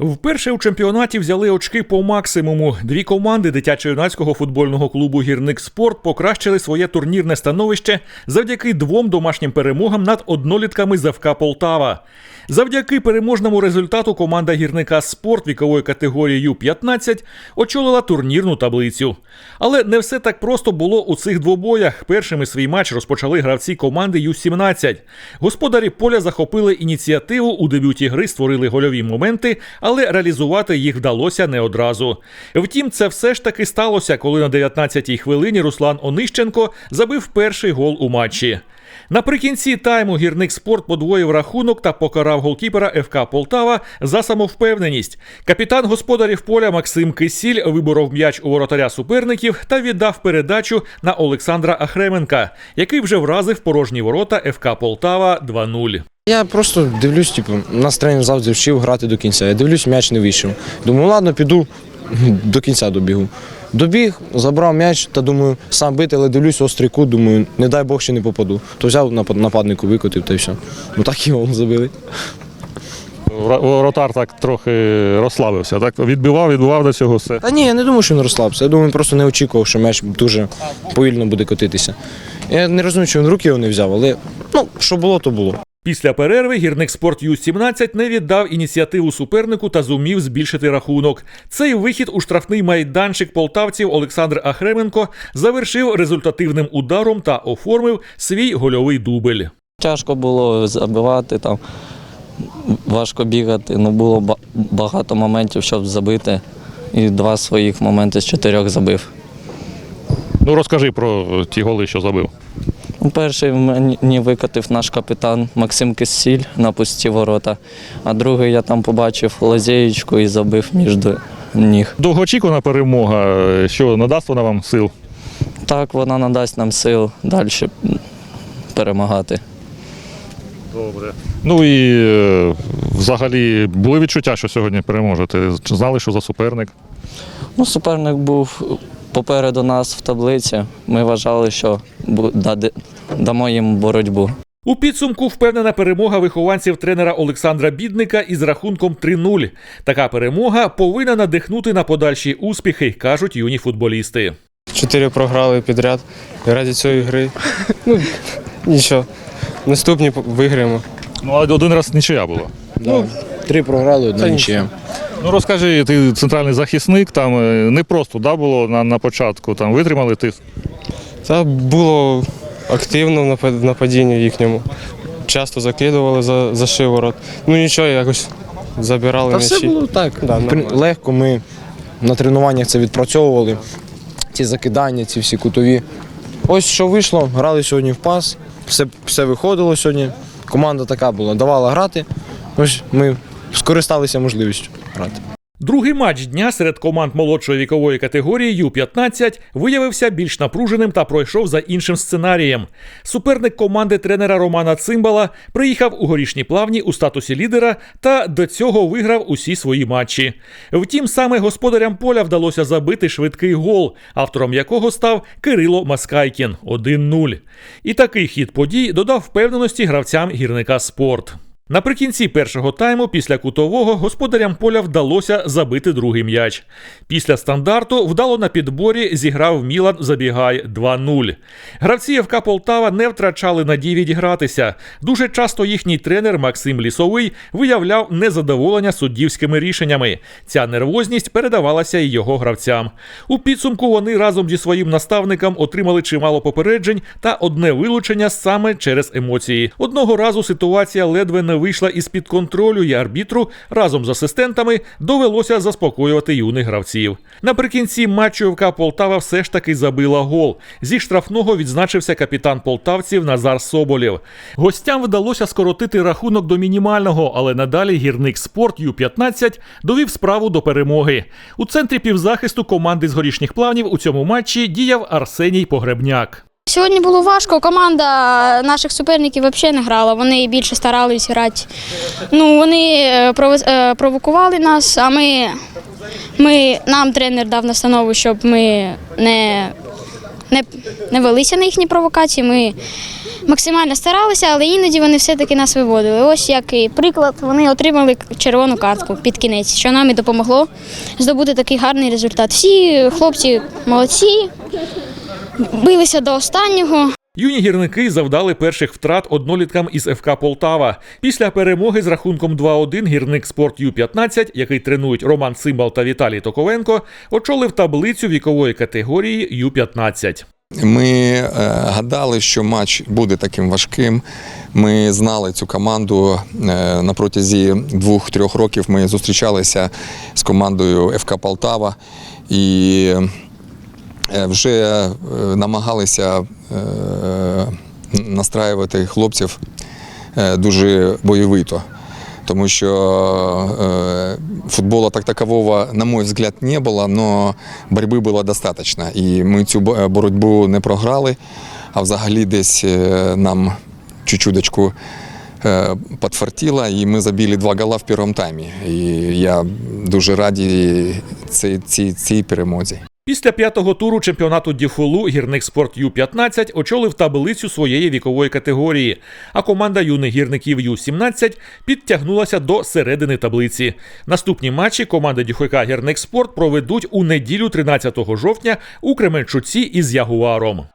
Вперше у чемпіонаті взяли очки по максимуму. Дві команди дитячо-юнацького футбольного клубу Гірник Спорт покращили своє турнірне становище завдяки двом домашнім перемогам над однолітками з Полтава. Завдяки переможному результату команда гірника спорт вікової категорії Ю-15 очолила турнірну таблицю. Але не все так просто було у цих двобоях. Першими свій матч розпочали гравці команди Ю-17. Господарі поля захопили ініціативу у дебюті гри, створили гольові моменти, але реалізувати їх вдалося не одразу. Втім, це все ж таки сталося, коли на 19-й хвилині Руслан Онищенко забив перший гол у матчі. Наприкінці тайму гірник спорт подвоїв рахунок та покарав голкіпера ФК Полтава за самовпевненість. Капітан господарів поля Максим Кисіль виборов м'яч у воротаря суперників та віддав передачу на Олександра Ахременка, який вже вразив порожні ворота ФК Полтава 2-0. Я просто дивлюсь, типу, нас тренер завжди вчив грати до кінця. Я дивлюсь, м'яч не вийшов. Думаю, ладно, піду до кінця добігу. Добіг, забрав м'яч та думаю, сам бити, але дивлюсь, острий кут, думаю, не дай Бог ще не попаду. То взяв нападнику, викотив та й все. Ну так і гол забили. Воротар так трохи розслабився, так відбивав, відбивав до цього все. Та ні, я не думаю, що він розслабився. Я думаю, він просто не очікував, що м'яч дуже повільно буде котитися. Я не розумію, що він руки його не взяв, але ну, що було, то було. Після перерви гірник спорт Ю-17 не віддав ініціативу супернику та зумів збільшити рахунок. Цей вихід у штрафний майданчик полтавців Олександр Ахременко завершив результативним ударом та оформив свій гольовий дубль. Тяжко було забивати, там, важко бігати. Ну, було багато моментів, щоб забити. І два своїх моменти з чотирьох забив. Ну розкажи про ті голи, що забив. Ну, Перший мені викотив наш капітан Максим Кисіль на пусті ворота, а другий я там побачив лазєєчку і забив між ніг. Довгоочікувана перемога, що надасть вона вам сил. Так вона надасть нам сил далі перемагати. Добре. Ну і е, взагалі були відчуття, що сьогодні переможете. Знали, що за суперник. Ну, суперник був попереду нас в таблиці. Ми вважали, що дамо їм боротьбу. У підсумку впевнена перемога вихованців тренера Олександра Бідника із рахунком 3-0. Така перемога повинна надихнути на подальші успіхи, кажуть юні футболісти. Чотири програли підряд. Раді цієї гри. Ну, нічого. Наступні виграємо. Ну, а один раз нічия була. Ну, три програли, одна нічия. Ну розкажи, ти центральний захисник, там е, не просто да, було на, на початку, там витримали тиск. Та було активно в напад- нападінні їхньому. Часто закидували за, за шиворот. Ну нічого, якось забирали Та все було так. Да, легко ми на тренуваннях це відпрацьовували. Ці закидання, ці всі кутові. Ось що вийшло, грали сьогодні в пас, все, все виходило сьогодні. Команда така була, давала грати. Ось ми скористалися можливістю грати. Другий матч дня серед команд молодшої вікової категорії Ю-15 виявився більш напруженим та пройшов за іншим сценарієм. Суперник команди тренера Романа Цимбала приїхав у горішні плавні у статусі лідера та до цього виграв усі свої матчі. Втім, саме господарям поля вдалося забити швидкий гол, автором якого став Кирило Маскайкін 1-0. І такий хід подій додав впевненості гравцям гірника спорт. Наприкінці першого тайму після кутового господарям поля вдалося забити другий м'яч. Після стандарту вдало на підборі зіграв Мілан Забігай 2-0. Гравці ФК Полтава не втрачали надії відігратися. Дуже часто їхній тренер Максим Лісовий виявляв незадоволення суддівськими рішеннями. Ця нервозність передавалася і його гравцям. У підсумку вони разом зі своїм наставником отримали чимало попереджень та одне вилучення саме через емоції. Одного разу ситуація ледве не вийшла із-під контролю, і арбітру разом з асистентами довелося заспокоювати юних гравців. Наприкінці матчу ФК Полтава все ж таки забила гол. Зі штрафного відзначився капітан полтавців Назар Соболєв. Гостям вдалося скоротити рахунок до мінімального, але надалі гірник спорт Ю-15 довів справу до перемоги. У центрі півзахисту команди з горішніх плавнів у цьому матчі діяв Арсеній Погребняк. Сьогодні було важко. Команда наших суперників взагалі не грала. Вони більше старались грати. Ну, вони е, е, провокували нас, а ми, ми, нам тренер дав настанову, щоб ми не не, не велися на їхні провокації. Ми максимально старалися, але іноді вони все-таки нас виводили. Ось як і приклад, вони отримали червону картку під кінець, що нам і допомогло здобути такий гарний результат. Всі хлопці молодці, билися до останнього. Юні гірники завдали перших втрат одноліткам із ФК Полтава. Після перемоги з рахунком 2-1 гірник спорт Ю-15, який тренують Роман Цимбал та Віталій Токовенко, очолив таблицю вікової категорії Ю-15. Ми е, гадали, що матч буде таким важким. Ми знали цю команду е, на протязі двох-трьох років. Ми зустрічалися з командою ФК Полтава і е, вже е, намагалися е, настраювати хлопців е, дуже бойовито. Тому що футбола так такового, на мой взгляд, не було, но боротьби було достатньо. І ми цю боротьбу не програли, а взагалі десь е, нам чуть-чуточку е, підфартило, і ми забили два гола в першому таймі. І я дуже радий цій, цій, цій перемозі. Після п'ятого туру чемпіонату Діфолу гірник спорт Ю-15 очолив таблицю своєї вікової категорії, а команда юних гірників Ю-17 підтягнулася до середини таблиці. Наступні матчі команди Діхойка Гірник Спорт проведуть у неділю 13 жовтня у Кременчуці із Ягуаром.